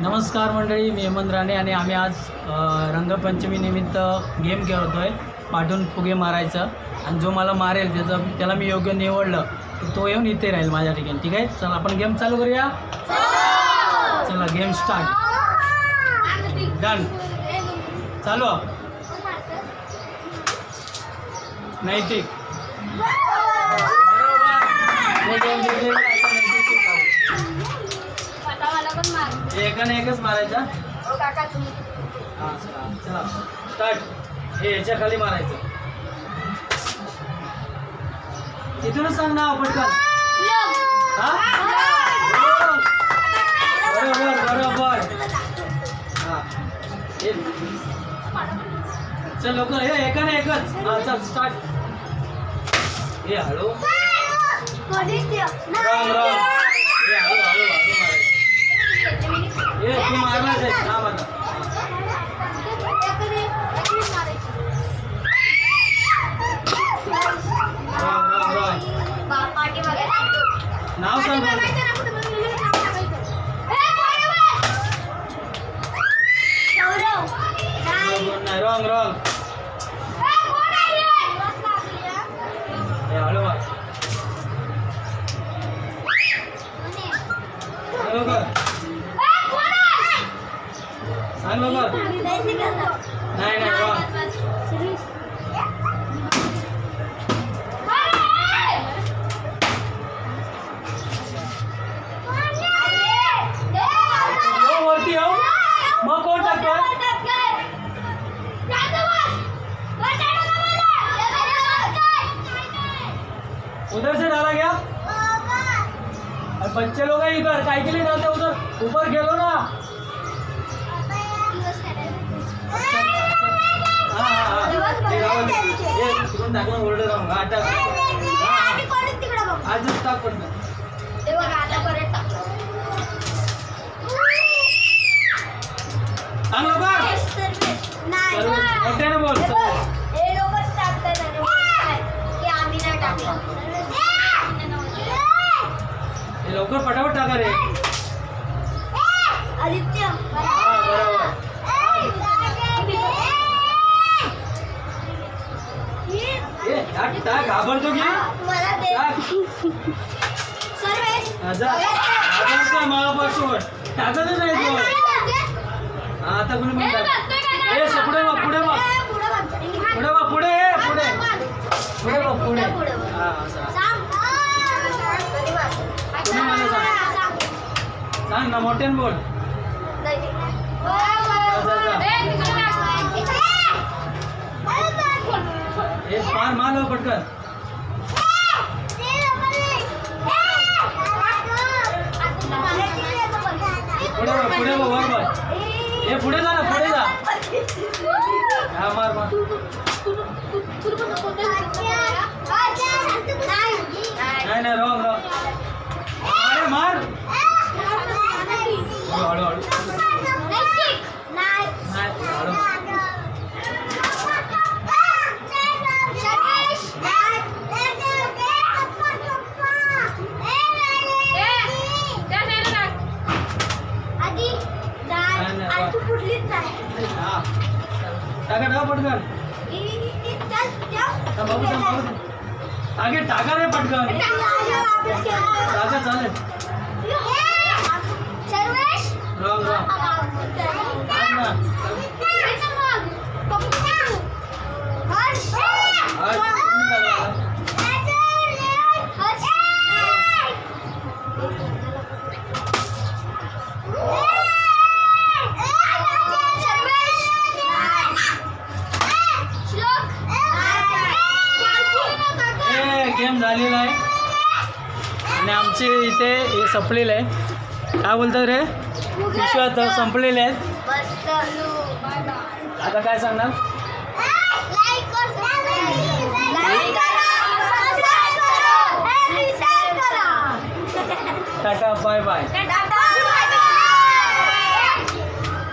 नमस्कार मंडळी मी हेमंत राणे आणि आम्ही आज रंगपंचमीनिमित्त गेम खेळतो आहे पाठून फुगे मारायचं. आणि जो मला मारेल त्याचं त्याला मी योग्य निवडलं तर तो येऊन इथे राहील माझ्या ठिकाणी ठीक आहे? चला आपण गेम चालू करूया. चला गेम स्टार्ट. डन चालू. नैतिक बरोबर. आहे, नैतिक एकाने एकच मारायचा? हा चला स्टार्ट हे याच्या खाली मारायचं. तिथूनच सांग ना पटकन. हा? बरोबर बरोबर हा. चल लवकर. हे एकाने एकच. हा चल स्टार्ट हे हळू. रॉंग रॉंग हे हळू हळू हळू. मारलाच आहे थांब आता. नाव सांग. रॉंग रॉंग हे हळू मार सांग लवकर सांग लवकर नाही नाही रॉंग हो वरती हो मग कोण टाकतोय उधर से डाला गया। और बच्चे लोग हैं इधर काय के लिए डालते उधर। ऊपर खेलो ना। तिकडून टाकलं ओरडे राहून टाक. आजच टाक पडतं सांग लवकर सर्व मोठ्याने बोल सर्व. लवकर पटापट टाका रे आदित्य बरोबर ए टाक टाक घाबरतो की? मला टाकतच नाही तो. हा, आता कोणी पण पुढे बघ पुढे बघ. पुढे बघ पुढे. पुढे पुढे बघ. पुढे हा मला सांग सांग ना मोठ्याने बोल. ए मार मार लो पटकन. पुढे बघ पुढे वर बघ. ए पुढे जा ना पुढे जा. हा मार मार. नाही नाही रॉंग रॉंग अरे मार हळू हळू हळू नाही हळू हा टाका टाका पटकन. आगे टाका रे पटकन. टाका चालेल. सर्वेश. रॉंग रॉंग गेम झालेला आहे. आणि आमचे इथे हे संपलेलं आहे. काय बोलतात रे? पिशव्या तर संपलेल्या आहेत. आता काय सांगणार?